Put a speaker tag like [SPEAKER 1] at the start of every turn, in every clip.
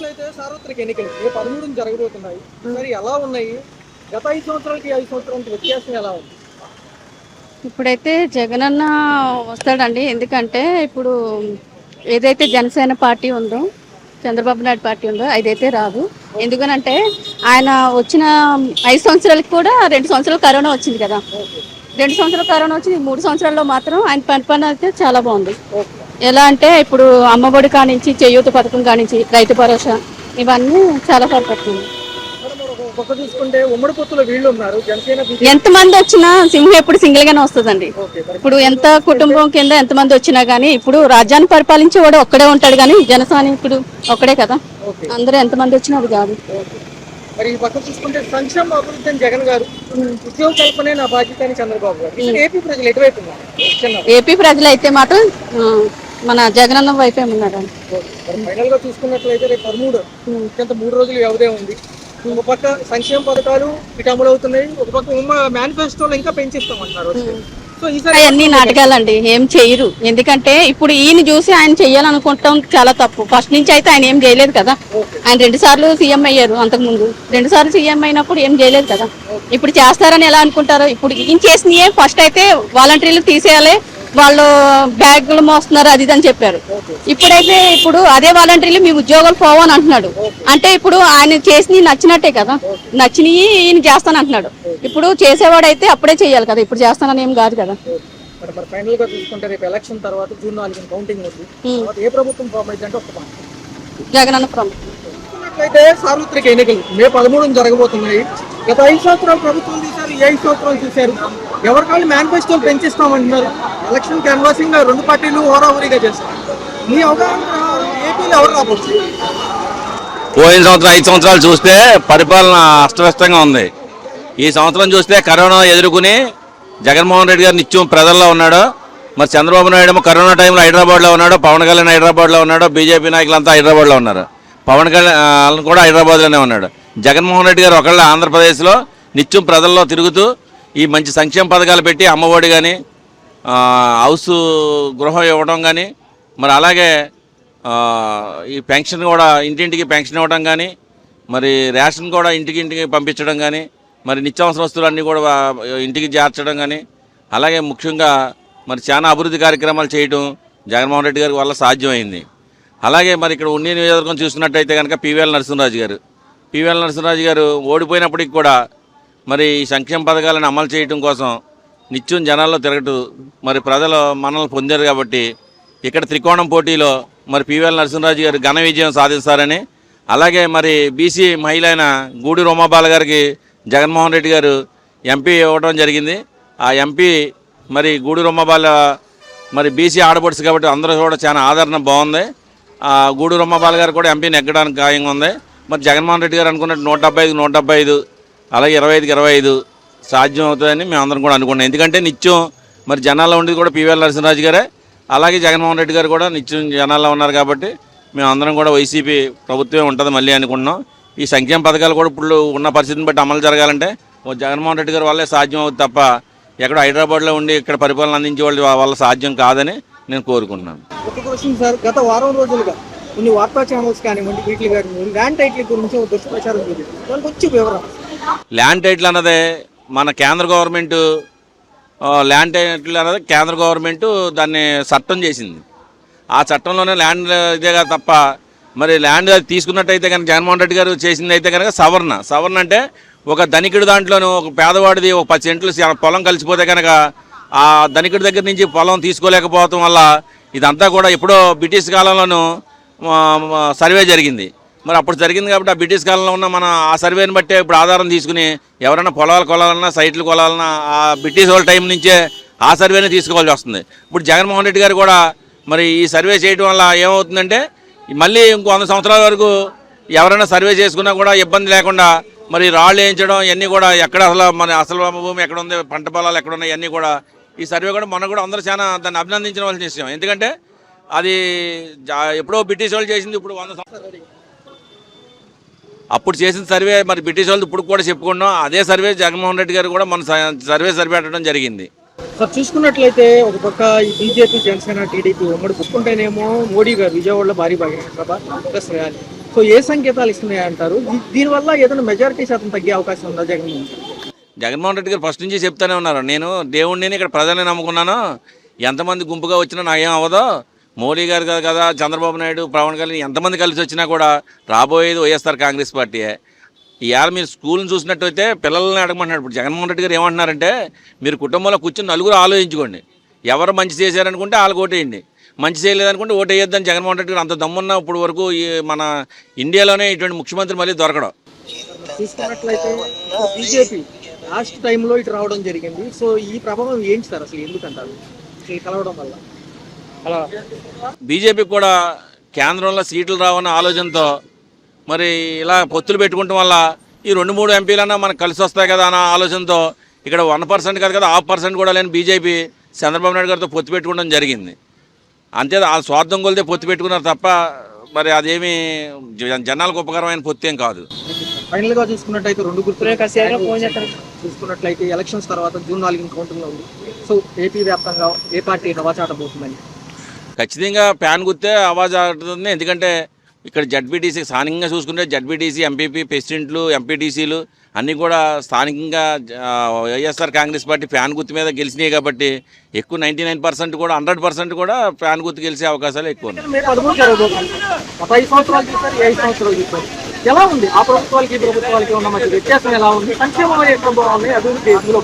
[SPEAKER 1] చూసుకున్నట్లయితే సార్వత్రిక ఎన్నికలు ఏ పదమూడున జరగబోతున్నాయి మరి ఎలా ఉన్నాయి? గత ఐదు సంవత్సరాలకి ఐదు సంవత్సరాలకి వ్యత్యాసం ఎలా ఉంది?
[SPEAKER 2] ఇప్పుడైతే జగనన్న వస్తాడండి. ఎందుకంటే ఇప్పుడు ఏదైతే జనసేన పార్టీ ఉందో చంద్రబాబు నాయుడు పార్టీ ఉందో అదైతే రాదు. ఎందుకనంటే ఆయన వచ్చిన ఐదు సంవత్సరాలకి కూడా రెండు సంవత్సరాలు కరోనా వచ్చింది కదా. రెండు సంవత్సరాలు కరోనా వచ్చింది మూడు సంవత్సరాల్లో మాత్రం ఆయన పని పని అయితే చాలా బాగుంది. ఎలా అంటే ఇప్పుడు అమ్మఒడి కానించి చేయూత పథకం కానించి రైతు భరోసా ఇవన్నీ చాలా పర్ఫెక్ట్ ఉంది
[SPEAKER 1] మరి మరి ఒక పక్క చూసుకుంటే ఉమ్మడి పొత్తులో వీళ్ళు ఉన్నారు జనసేన బీజేపీ.
[SPEAKER 2] ఎంత మంది వచ్చినా సింహం ఎప్పుడు సింగిల్ గానే వస్తుందండి ఇప్పుడు ఎంత కుటుంబం కింద ఎంత మంది వచ్చినా గానీ ఇప్పుడు రాజ్యాన్ని పరిపాలించేవాడు ఒక్కడే ఉంటాడు కానీ జనసేన ఇప్పుడు ఒక్కడే కదా. అందరూ ఎంత మంది వచ్చినా అది కాదు.
[SPEAKER 1] మరి ఈ చూసుకుంటే సంక్షేమ అభివృద్ధి అని జగన్ గారు ఉద్యోగ కల్పనే నా బాధ్యత అని చంద్రబాబు గారు. ఏపీ ప్రజలు ఎటువైపు
[SPEAKER 2] ఏపీ ప్రజలు అయితే మాత్రం మన జగనన్న వైపే ఉన్నారండి
[SPEAKER 1] మరి ఫైనల్గా చూసుకున్నట్లయితే రేపు పదమూడు మూడు రోజులు వ్యవధే ఉంది ఒక పక్క సంక్షేమ పథకాలు అవుతున్నాయి ఒక పక్క ఉమ్మ మేనిఫెస్టోలో ఇంకా పెంచిస్తామంటున్నారు వస్తే. సో ఈసారి
[SPEAKER 2] అవన్నీ నాటకాలండి ఏం చేయరు. ఎందుకంటే ఇప్పుడు ఈయన చూసి ఆయన చెయ్యాలనుకుంటాం చాలా తప్పు. ఫస్ట్ నుంచి అయితే ఆయన ఏం చేయలేదు కదా. ఆయన రెండు సార్లు సీఎం అయ్యారు అంతకు ముందు. రెండు సార్లు సీఎం అయినప్పుడు ఏం చేయలేదు కదా. ఇప్పుడు చేస్తారని ఎలా అనుకుంటారు? ఇప్పుడు ఈయన చేసినయే ఫస్ట్ అయితే వాలంటీర్లు తీసేయాలి వాళ్ళు బ్యాగులు మోస్తున్నారు అది అని చెప్పారు. ఇప్పుడైతే ఇప్పుడు అదే వాలంటీర్లు మీ ఉద్యోగాలు పోవని అంటున్నాడు. అంటే ఇప్పుడు ఆయన చేసినవి నచ్చినట్టే కదా. నచ్చినవి ఈయన చేస్తాను అంటున్నాడు. ఇప్పుడు చేసేవాడైతే అప్పుడే చేయాలి కదా. ఇప్పుడు చేస్తానని ఏం కాదు కదా.
[SPEAKER 1] మరి మరి ఫైనల్గా చూసుకుంటే రేపు ఎలక్షన్ తర్వాత జూన్ నాలుగున కౌంటింగ్ ఉంది. తర్వాత ఏ ప్రభుత్వం ఫామ్ అయితే అంటే ఒక మాట
[SPEAKER 2] జగనన్న ప్రభుత్వం
[SPEAKER 1] అయితే సార్వత్రిక ఎన్నికలు మే పదమూడున జరగబోతున్నాయి. గత ఐదు సంవత్సరాలు ప్రభుత్వం చూశారు ఏ ఐదు సంవత్సరాలు చూశారు. ఎవరికాళ్ళు మేనిఫెస్టోలు పెంచిస్తామంటున్నారు. ఎలక్షన్ క్యాన్వాసింగ్ రెండు పార్టీలు హోరాహోరీగా చేస్తారు మీ అవగాహన ప్రకారం ఏపీలో ఎవరు రాబోతుంది
[SPEAKER 3] పోయిన సంవత్సరం ఐదు సంవత్సరాలు చూస్తే పరిపాలన అస్తవ్యస్తంగా ఉంది. ఈ సంవత్సరం చూస్తే కరోనా ఎదుర్కొని జగన్మోహన్ రెడ్డి గారు నిత్యం ప్రజల్లో ఉన్నాడు. మరి చంద్రబాబు నాయుడు కరోనా టైంలో హైదరాబాద్లో ఉన్నాడు పవన్ కళ్యాణ్ హైదరాబాద్లో ఉన్నాడు బీజేపీ నాయకులంతా హైదరాబాద్లో ఉన్నారు. పవన్ కళ్యాణ్ కూడా హైదరాబాద్లోనే ఉన్నాడు. జగన్మోహన్ రెడ్డి గారు ఒకళ్ళ ఆంధ్రప్రదేశ్లో నిత్యం ప్రజల్లో తిరుగుతూ ఈ మంచి సంక్షేమ పథకాలు పెట్టి అమ్మఒడి కానీ హౌస్ గృహం ఇవ్వడం కానీ మరి అలాగే ఈ పెన్షన్ కూడా ఇంటింటికి పెన్షన్ ఇవ్వడం కానీ మరి రేషన్ కూడా ఇంటికి ఇంటికి పంపించడం కానీ మరి నిత్యావసర వస్తువులన్నీ కూడా ఇంటికి చేర్చడం కానీ అలాగే ముఖ్యంగా మరి చాలా అభివృద్ధి కార్యక్రమాలు చేయడం జగన్మోహన్ రెడ్డి గారి వల్ల సాధ్యమైంది. అలాగే మరి ఇక్కడ ఉండి నియోజకవర్గం చూసుకున్నట్టయితే కనుక పివిఎల్ నరసింహరాజు గారు. పివిఎల్ నరసింహరాజు గారు ఓడిపోయినప్పటికి కూడా మరి సంక్షేమ పథకాలను అమలు చేయడం కోసం నిత్యం జనాల్లో తిరగటం మరి ప్రజలు మనల్ని పొందారు కాబట్టి ఇక్కడ త్రికోణం పోటీలో మరి పివిఎల్ నరసింహరాజు గారు ఘన విజయం సాధిస్తారని అలాగే మరి బీసీ మహిళ అయిన గూడి రోమాబాల గారికి జగన్మోహన్ రెడ్డి గారు ఎంపీ ఇవ్వడం జరిగింది. ఆ ఎంపీ మరి గూడి రోమాబాల మరి బీసీ ఆడపడుచు కాబట్టి అందరూ కూడా చాలా ఆదరణ బాగుంది. ఆ గూడు గారు కూడా ఎంపీని ఎక్కడానికి ఖాయంగా ఉంది. మరి జగన్మోహన్ రెడ్డి గారు అనుకున్నట్టు నూట డెబ్బై ఐదు నూట డెబ్బై ఐదు అలాగే ఇరవై ఐదుకి ఇరవై ఐదు సాధ్యం అవుతుందని మేము అందరం కూడా అనుకున్నాం. ఎందుకంటే నిత్యం మరి జనాల్లో ఉండేది కూడా పివిఎల్ నరసింహరాజు గారే అలాగే జగన్మోహన్ రెడ్డి గారు కూడా నిత్యం జనాల్లో ఉన్నారు కాబట్టి మేము అందరం కూడా వైసీపీ ప్రభుత్వమే ఉంటుంది మళ్ళీ అనుకుంటున్నాం. ఈ సంక్షేమ పథకాలు కూడా ఇప్పుడు ఉన్న పరిస్థితిని బట్టి అమలు జరగాలంటే ఓ జగన్మోహన్ రెడ్డి గారి వల్లే సాధ్యం అవుతుంది తప్ప ఎక్కడ హైదరాబాద్లో ఉండి ఇక్కడ పరిపాలన అందించే వాళ్ళ వల్ల సాధ్యం కాదని నేను కోరుకుంటున్నాను.
[SPEAKER 1] ఒక క్వశ్చన్ సార్ గత వారం రోజులుగా కొన్ని వార్తా ఛానల్స్ కానివ్వండి వీటి గారి ల్యాండ్ టైటిల్ గురించి దుష్ప్రచారం జరిగింది. దానికి వచ్చి వివరం.
[SPEAKER 3] ల్యాండ్ టైటిల్ అన్నది మన కేంద్ర గవర్నమెంట్ ల్యాండ్ టైటిల్ అన్నది కేంద్ర గవర్నమెంట్ దాన్ని చట్టం చేసింది. ఆ చట్టంలోనే ల్యాండ్ ఇదేగా తప్ప మరి ల్యాండ్ అది తీసుకున్నట్టయితే కనుక జగన్మోహన్ రెడ్డి గారు చేసింది అయితే కనుక సవర్ణ. సవర్ణ అంటే ఒక ధనికుడి దాంట్లోనూ ఒక పేదవాడిది ఒక పది సెంట్లు పొలం కలిసిపోతే కనుక ఆ ధనికుడి దగ్గర నుంచి పొలం తీసుకోలేకపోవటం వల్ల ఇదంతా కూడా ఎప్పుడో బ్రిటిష్ కాలంలోనూ సర్వే జరిగింది. మరి అప్పుడు జరిగింది కాబట్టి ఆ బ్రిటిష్ కాలంలో ఉన్న మన ఆ సర్వేని బట్టే ఇప్పుడు ఆధారం తీసుకుని ఎవరైనా పొలాలు కొలాలన్నా సైట్లు కొలాలన్నా ఆ బ్రిటిష్ వాళ్ళ టైం నుంచే ఆ సర్వేనే తీసుకోవాల్సి వస్తుంది. ఇప్పుడు జగన్మోహన్ రెడ్డి గారు కూడా మరి ఈ సర్వే చేయడం వల్ల ఏమవుతుందంటే మళ్ళీ ఇంకో వంద సంవత్సరాల వరకు ఎవరైనా సర్వే చేసుకున్నా కూడా ఇబ్బంది లేకుండా మరి రాళ్ళు వేయించడం ఇవన్నీ కూడా ఎక్కడ అసలు మన అసలు భూమి ఎక్కడ ఉంది పంట పొలాలు ఎక్కడ ఉన్నాయి ఇవన్నీ కూడా ఈ సర్వే కూడా మొన్న కూడా అందరూ చాలా దాన్ని అభినందించిన వాళ్ళు చేసాం. ఎందుకంటే అది జా- ఎప్పుడో బ్రిటిష్ వాళ్ళు చేసింది ఇప్పుడు వంద సంవత్సరాలు. అప్పుడు చేసిన సర్వే మరి బ్రిటిష్ వాళ్ళు ఇప్పుడు కూడా చెప్పుకున్నాం అదే సర్వే జగన్మోహన్ రెడ్డి గారు కూడా మన సర్వే సర్వే పెట్టడం జరిగింది.
[SPEAKER 1] సార్ చూసుకున్నట్లయితే ఒక పక్క ఈ బీజేపీ జనసేన టీడీపీ ఉమ్మడి కుక్కుంటేనేమో మోడీ గారు విజయవాడలో భారీ బహిరంగ సభ ప్లస్ ర్యాలీ సో ఏ సంకేతాలు ఇస్తున్నాయి అంటారు దీనివల్ల ఏదైనా మెజారిటీ శాతం తగ్గే అవకాశం ఉందా జగన్మోహన్
[SPEAKER 3] జగన్మోహన్ రెడ్డి గారు ఫస్ట్ నుంచి చెప్తానే ఉన్నారు. నేను దేవుడిని ఇక్కడ ప్రజల్ని నమ్ముకున్నాను. ఎంతమంది గుంపుగా వచ్చినా నాకేం అవ్వదో. మోడీ గారు కాదు కదా చంద్రబాబు నాయుడు పవన్ కళ్యాణ్ ఎంతమంది కలిసి వచ్చినా కూడా రాబోయేది వైఎస్ఆర్ కాంగ్రెస్ పార్టీయే. ఇవాళ మీరు స్కూల్ని చూసినట్టయితే పిల్లల్ని అడగమంటున్నారు. ఇప్పుడు జగన్మోహన్ రెడ్డి గారు ఏమంటున్నారంటే మీరు కుటుంబంలో కూర్చొని నలుగురు ఆలోచించుకోండి. ఎవరు మంచి చేశారనుకుంటే వాళ్ళకి ఓటేయండి. మంచి చేయలేదనుకుంటే ఓటు వేయొద్దని జగన్మోహన్ రెడ్డి గారు అంత దమ్మున్న ఇప్పుడు వరకు ఈ మన ఇండియాలోనే ఇటువంటి ముఖ్యమంత్రి మళ్ళీ దొరకడం.
[SPEAKER 1] బీజేపీ లాస్ట్ టైంలో ఇటు రావడం జరిగింది. సో ఈ ప్రభావం ఏంటి సార్ అసలు? ఎందుకంటారు? కలవడం వల్ల. అలా
[SPEAKER 3] బీజేపీకి కూడా కేంద్రంలో సీట్లు రావన్న ఆలోచనతో మరి ఇలా పొత్తులు పెట్టుకోవటం వల్ల ఈ రెండు మూడు ఎంపీలన్నా మనకు కలిసి వస్తాయి కదా అన్న ఆలోచనతో ఇక్కడ వన్ పర్సెంట్ కాదు కదా హాఫ్ పర్సెంట్ కూడా లేని బీజేపీ చంద్రబాబు నాయుడు గారితో పొత్తు పెట్టుకోవడం జరిగింది. అంతే ఆ స్వార్థం కొలితే పొత్తు పెట్టుకున్నారు తప్ప మరి అదేమి జనాలకు ఉపకరమైన పొత్తు ఏం కాదు.
[SPEAKER 1] ఫైనల్గా చూసుకున్నట్లయితే రెండు గుర్తులే చూసుకున్నట్లయితే ఎలక్షన్స్ తర్వాత జూన్ నాలుగు కౌంటింగ్లో ఉంది. సో ఏపీ వ్యాప్తంగా ఏ పార్టీ నవాచాటబోతుందని
[SPEAKER 3] ఖచ్చితంగా ప్యాన్ గుర్తే ఆవాజ్ ఆడుతుంది. ఎందుకంటే ఇక్కడ జడ్పీటీసీ స్థానికంగా చూసుకుంటే జడ్పీటీసీ ఎంపీపీ ప్రెసిడెంట్లు ఎంపీటీసీలు అన్నీ కూడా స్థానికంగా వైఎస్ఆర్ కాంగ్రెస్ పార్టీ ఫ్యాన్ గుర్తు మీద గెలిచినాయి కాబట్టి ఎక్కువ నైంటీ నైన్ పర్సెంట్ కూడా హండ్రెడ్ పర్సెంట్ కూడా ఫ్యాన్ గుర్తు గెలిచే అవకాశాలు ఎక్కువ ఉన్నాయి.
[SPEAKER 1] ఎలా ఉంది? ఆ ప్రభుత్వాలకి ఈ ప్రభుత్వాలకి ఉన్న మధ్య వ్యత్యాసం ఎలా ఉంది? సంక్షేమం బాగుంది అభివృద్ధి ఎందులో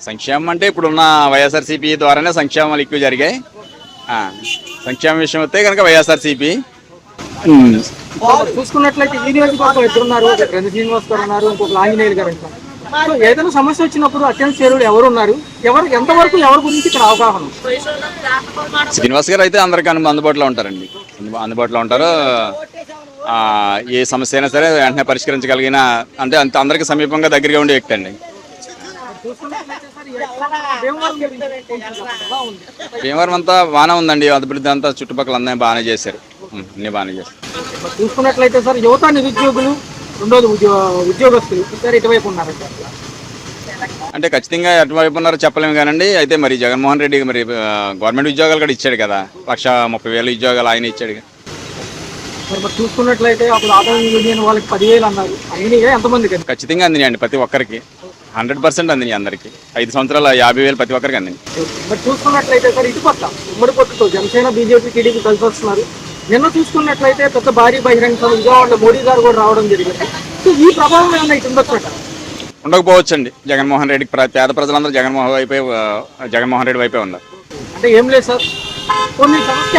[SPEAKER 4] సంక్షేమం అంటే ఇప్పుడున్న వైఎస్ఆర్సీపీ ద్వారానే సంక్షేమాలు ఎక్కువ జరిగాయి. ఆ, సంక్షేమ విషయం వస్తే కనుక వైఎస్ఆర్సీపీ.
[SPEAKER 1] చూసుకున్నట్లయితే ఈ నియోజకవర్గం ఎక్కడున్నారు? రెండు శ్రీనివాస్ గారు ఉన్నారు ఇంకొక ఆంజనేయులు గారు ఉన్నారు. సో ఏదైనా సమస్య వచ్చినప్పుడు అత్యంత చేరువులు ఎవరు ఉన్నారు? ఎవరు ఎంతవరకు ఎవరి గురించి ఇక్కడ అవగాహన?
[SPEAKER 4] శ్రీనివాస్ గారు అయితే అందరికీ అందుబాటులో ఉంటారండి. అందు- అందుబాటులో ఉంటారు. ఏ సమస్య అయినా సరే వెంటనే పరిష్కరించగలిగిన అంటే అంత అందరికీ సమీపంగా దగ్గరగా ఉండే వ్యక్తి అండి.
[SPEAKER 1] సార్ భీమవరం
[SPEAKER 4] అంతా బాగానే ఉందండి. అభివృద్ధి అంతా చుట్టుపక్కల అందరినీ బాగానే చేశారు. అన్నీ బాగానే చేశారు.
[SPEAKER 1] చూసుకున్నట్లయితే సార్ యువత నిరుద్యోగులు రెండోది ఉద్యో ఉద్యోగస్తులు ఇద్దరు ఇటువైపు ఉన్నారు.
[SPEAKER 4] అంటే ఖచ్చితంగా ఎటువైపు ఉన్నారో చెప్పలేము కానండి. అయితే మరి జగన్మోహన్ రెడ్డి మరి గవర్నమెంట్ ఉద్యోగాలు కూడా ఇచ్చాడు కదా. లక్ష ముప్పై వేల ఉద్యోగాలు ఆయన ఇచ్చాడు. కదా.
[SPEAKER 1] మరి మరి చూసుకున్నట్లయితే అప్పుడు ఆటో యూనియన్ వాళ్ళకి పదివేలు అన్నారు. అన్ని ఎంతమందికి అండి?
[SPEAKER 4] ఖచ్చితంగా అందినాయండి ప్రతి ఒక్కరికి. హండ్రెడ్ పర్సెంట్ అందినాయి అందరికి. ఐదు సంవత్సరాల యాభై వేలు ప్రతి ఒక్కరికి అందినాయి.
[SPEAKER 1] మరి చూసుకున్నట్లయితే సార్ ఇటు పక్క ఉమ్మడి పొత్తుతో జనసేన బీజేపీ టీడీపీ కలిసి వస్తున్నారు. నిన్న చూసుకున్నట్లయితే పెద్ద భారీ బహిరంగ సభ విజయవాడలో మోడీ గారు కూడా రావడం జరిగింది. సో ఈ ప్రభావం ఏమైనా ఇటు ఉండొచ్చట
[SPEAKER 4] ఉండకపోవచ్చండి. జగన్మోహన్ రెడ్డికి పేద ప్రజలందరూ జగన్మోహన్ వైపే జగన్మోహన్ రెడ్డి వైపే ఉన్నారు.
[SPEAKER 1] అంటే ఏం లేదు సార్. కొన్ని సమస్య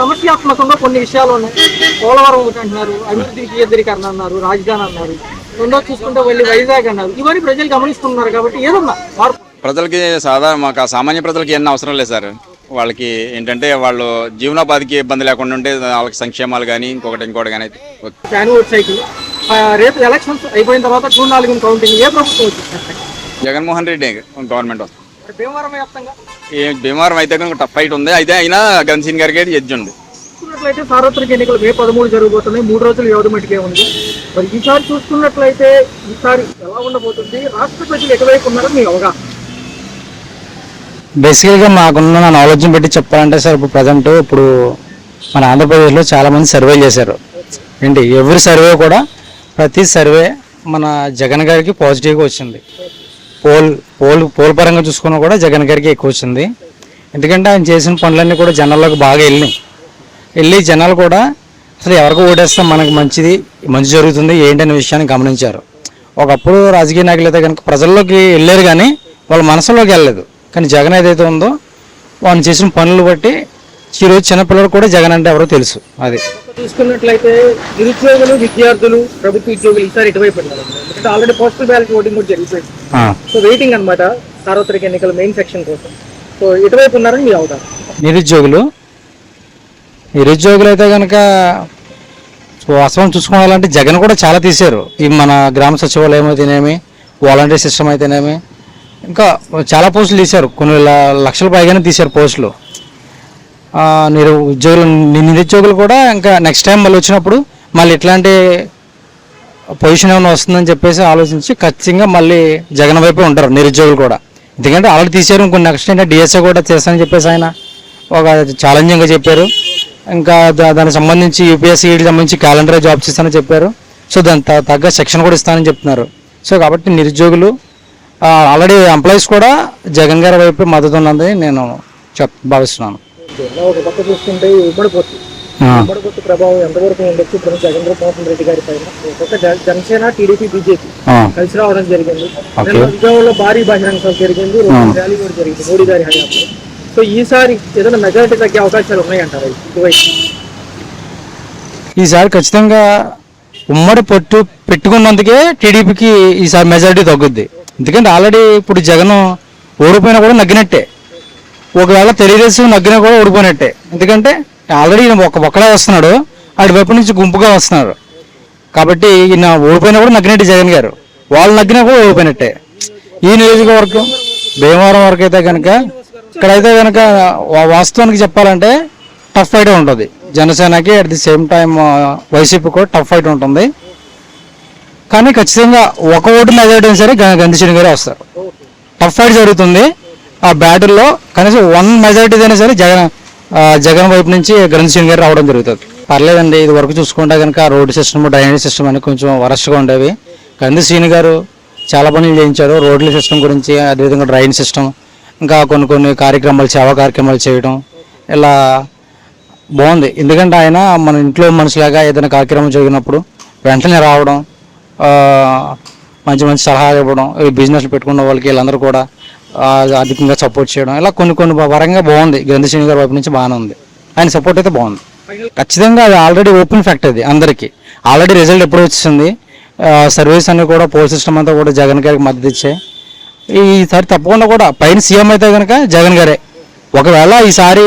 [SPEAKER 1] సమస్యాత్మకంగా కొన్ని విషయాలు ఉన్నాయి పోలవరం ఒకటి అంటున్నారు అభివృద్ధి వికేంద్రీకరణ అన్నారు రాజధాని అన్నారు. రెండో చూసుకుంటే వెళ్ళి వైజాగ్ అన్నారు. ఇవన్నీ ప్రజలు గమనిస్తున్నారు కాబట్టి ఏదన్నా మార్పు.
[SPEAKER 4] ప్రజలకి సాధారణ మాకు సామాన్య ప్రజలకి ఎన్ని అవసరం లేదు సార్. వాళ్ళకి ఏంటంటే వాళ్ళు జీవనోపాధికి ఇబ్బంది లేకుండా ఉంటే వాళ్ళకి సంక్షేమాలు కానీ ఇంకొకటి ఇంకోటి కానీ
[SPEAKER 1] సైకిల్. రేపు ఎలక్షన్స్ అయిపోయిన తర్వాత జూన్ నాలుగు కౌంటింగ్ ఏ ప్రభుత్వం వచ్చింది?
[SPEAKER 4] జగన్మోహన్ రెడ్డి గవర్నమెంట్ వస్తుంది.
[SPEAKER 1] భీమవరం వ్యాప్తంగా?
[SPEAKER 4] ఈ భీమవరం అయితే కనుక టఫ్ ఫైట్ ఉంది. అయితే అయినా గన్సీన్ గారికి ఎడ్జ్ ఉంది
[SPEAKER 1] చూసుకున్నట్లయితే సార్వత్రిక ఎన్నికలు మే పదమూడు జరగబోతున్నాయి. మూడు రోజులు వ్యవధి మటుకే ఉంది. మరి ఈసారి చూసుకున్నట్లయితే ఈసారి ఎలా ఉండబోతుంది? రాష్ట్ర ప్రజలు ఎటువైపు ఉన్నారో మీ అవగాహన.
[SPEAKER 5] బేసికల్గా మాకున్న నా నాలెడ్జ్ని బట్టి చెప్పాలంటే సార్ ఇప్పుడు ప్రజెంట్ ఇప్పుడు మన ఆంధ్రప్రదేశ్లో చాలా మంది సర్వేలు చేశారు. ఏంటి? ఎవరి సర్వే కూడా ప్రతి సర్వే మన జగన్ గారికి పాజిటివ్గా వచ్చింది. పోల్ పోల్ పోల్ పరంగా చూసుకున్నా కూడా జగన్ గారికి ఎక్కువ వచ్చింది. ఎందుకంటే ఆయన చేసిన పనులన్నీ కూడా జనాల్లోకి బాగా వెళ్ళినాయి. వెళ్ళి జనాలు కూడా అసలు ఎవరికి ఓటేస్తే మనకు మంచిది మంచి జరుగుతుంది ఏంటనే విషయాన్ని గమనించారు. ఒకప్పుడు రాజకీయ నాయకులు అయితే కనుక ప్రజల్లోకి వెళ్ళారు కానీ వాళ్ళ మనసులోకి వెళ్ళలేదు. కానీ జగన్ ఏదైతే ఉందో వాళ్ళు చేసిన పనులు బట్టి ఈరోజు చిన్నపిల్లలు కూడా జగన్ అంటే ఎవరో తెలుసు. అది.
[SPEAKER 1] చూసుకున్నట్లయితే నిరుద్యోగులు విద్యార్థులు ప్రభుత్వ ఉద్యోగులు ఈసారి ఇటువైపు ఎందుకంటే ఆల్రెడీ పోస్టల్ బ్యాలెట్ ఓటింగ్ కూడా జరిగిపోయింది. సో వెయిటింగ్ అన్నమాట సార్వత్రిక ఎన్నికల మెయిన్ సెక్షన్ కోసం. సో ఇటువైపు ఉన్నారని మీ అవగాహన
[SPEAKER 5] నిరుద్యోగులు. నిరుద్యోగులు అయితే కనుక వాస్తవం చూసుకోవాలంటే జగన్ కూడా చాలా తీశారు. ఈ మన గ్రామ సచివాలయం అయితేనేమి వాలంటీర్ సిస్టమ్ అయితేనేమి ఇంకా చాలా పోస్టులు తీశారు. కొన్ని లక్షల పైగానే తీశారు పోస్టులు. ఆ, నిరు ఉద్యోగులు ని- నిరుద్యోగులు కూడా ఇంకా నెక్స్ట్ టైం మళ్ళీ వచ్చినప్పుడు మళ్ళీ ఇట్లాంటి పొజిషన్ ఏమైనా వస్తుందని చెప్పేసి ఆలోచించి ఖచ్చితంగా మళ్ళీ జగన్ వైపే ఉంటారు నిరుద్యోగులు కూడా. ఎందుకంటే ఆల్రెడీ తీశారు కొన్ని నెక్స్ట్ ఏంటంటే డిఎస్ఏ కూడా చేస్తానని చెప్పేసి ఆయన ఒక ఛాలెంజింగ్గా చెప్పారు. ఇంకా దా- దానికి సంబంధించి యూపీఎస్సీకి సంబంధించి క్యాలెండర్ జాబ్స్ ఇస్తానని చెప్పారు. సో దాని తగ్గ శిక్షణ కూడా ఇస్తానని చెప్తున్నారు. సో కాబట్టి నిరుద్యోగులు ఆల్రెడీ ఎంప్లాయీస్ కూడా జగన్ గారి వైపు మద్దతు ఉన్నదని నేను చెప్ భావిస్తున్నాను.
[SPEAKER 1] ఒక పక్క చూసుకుంటే ఉమ్మడి పొత్తు
[SPEAKER 5] ఆ,
[SPEAKER 1] ఉమ్మడి పొత్తు ప్రభావం ఎంతవరకు ఉండొచ్చు? ఇప్పుడు జగన్మోహన్ రెడ్డి గారి పైన. ఒక జనసేన టీడీపీ బీజేపీ కలిసి రావడం జరిగింది. విజయవాడలో భారీ బహిరంగ సభ జరిగింది. ర్యాలీ కూడా జరిగింది. మోడీ గారి హయాంలో. సో ఈసారి ఏదైనా మెజారిటీ తగ్గే అవకాశాలు ఉన్నాయంటారా ఇటువైపు?
[SPEAKER 5] ఈసారి ఖచ్చితంగా ఉమ్మడి పొట్టు పెట్టుకున్నందుకే టీడీపీకి ఈసారి మెజారిటీ తగ్గుద్ది. ఎందుకంటే ఆల్రెడీ ఇప్పుడు జగన్ ఓడిపోయినా కూడా నగ్గినట్టే. ఒకవేళ తెలుగుదేశం నగ్గినా కూడా ఓడిపోయినట్టే. ఎందుకంటే ఆల్రెడీ ఈయన ఒక ఒక్కడే వస్తున్నాడు. ఆడి వైపు నుంచి గుంపుగా వస్తున్నారు. కాబట్టి ఈయన ఓడిపోయినా కూడా నగ్గినట్టు జగన్ గారు. వాళ్ళు నగ్గినా కూడా ఓడిపోయినట్టే. ఈ నియోజకవర్గం భీమవరం వరకు అయితే కనుక ఇక్కడైతే కనుక వా- వాస్తవానికి చెప్పాలంటే టఫ్ ఫైట్ ఉంటుంది. జనసేనకి at the same time YCP కూడా టఫ్ ఫైట్ ఉంటుంది. కానీ ఖచ్చితంగా ఒక ఓటు మెజారిటీ సరే గ- గంధిశ్రీ గారే వస్తారు. టఫ్ ఫైట్ జరుగుతుంది. ఆ బ్యాటిల్లో కనీసం వన్ మెజారిటీ అయినా సరే జగన్ జగన్ వైపు నుంచి గంధిశ్రీ గారు రావడం జరుగుతుంది. పర్లేదండి ఇది వరకు చూసుకుంటే కనుక రోడ్డు సిస్టమ్ డ్రైనేజ్ సిస్టమ్ అని కొంచెం వరస్ట్గా ఉండేవి. గంధిశ్రీని గారు చాలా పనులు చేయించారు. రోడ్ల సిస్టమ్ గురించి అదేవిధంగా డ్రైన్ సిస్టమ్ ఇంకా కొన్ని కొన్ని కార్యక్రమాలు సేవా కార్యక్రమాలు చేయడం. ఇలా బాగుంది. ఎందుకంటే ఆయన మన ఇంట్లో మనుషులాగా ఏదైనా కార్యక్రమం జరిగినప్పుడు వెంటనే రావడం మంచి మంచి సలహాలు ఇవ్వడం ఈ బిజినెస్ పెట్టుకున్న వాళ్ళకి వీళ్ళందరూ కూడా అధికంగా సపోర్ట్ చేయడం. ఇలా కొన్ని కొన్ని పరంగా బాగుంది. గ్రంథశ్రేణి గారి వైపు నుంచి బాగానే ఉంది. ఆయన సపోర్ట్ అయితే బాగుంది. ఖచ్చితంగా అది ఆల్రెడీ ఓపెన్ ఫ్యాక్ట్ అది అందరికీ. ఆల్రెడీ రిజల్ట్ ఎప్పుడు వచ్చింది? సర్వీస్ అన్ని కూడా పోల్ సిస్టమ్ అంతా కూడా జగన్ గారికి మద్దతు ఇచ్చాయి ఈసారి తప్పకుండా కూడా పైన సీఎం అయితే కనుక జగన్ గారే. ఒకవేళ ఈసారి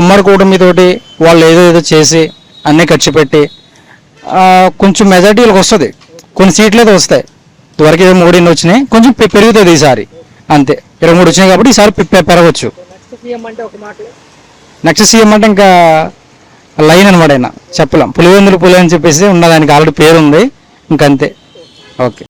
[SPEAKER 5] ఉమ్మడి కూటమితోటి వాళ్ళు ఏదో ఏదో చేసి అన్నీ ఖర్చు పెట్టి కొంచెం మెజార్టీ వాళ్ళకి వస్తుంది. కొన్ని సీట్లు అయితే వస్తాయి. ఇదివరకు ఏదో మూడు ఎన్ని వచ్చినాయి కొంచెం పెరుగుతుంది ఈసారి. అంతే. ఇరవై మూడు వచ్చినాయి కాబట్టి ఈసారి పె- పె- పెరగవచ్చు నెక్స్ట్ సీఎం అంటే ఇంకా లైన్ అనమాట ఆయన. చెప్పలేం. పులివెందులు పులి అని చెప్పేసి ఉన్న దానికి ఆల్రెడీ పేరు ఉంది ఇంకంతే. ఓకే.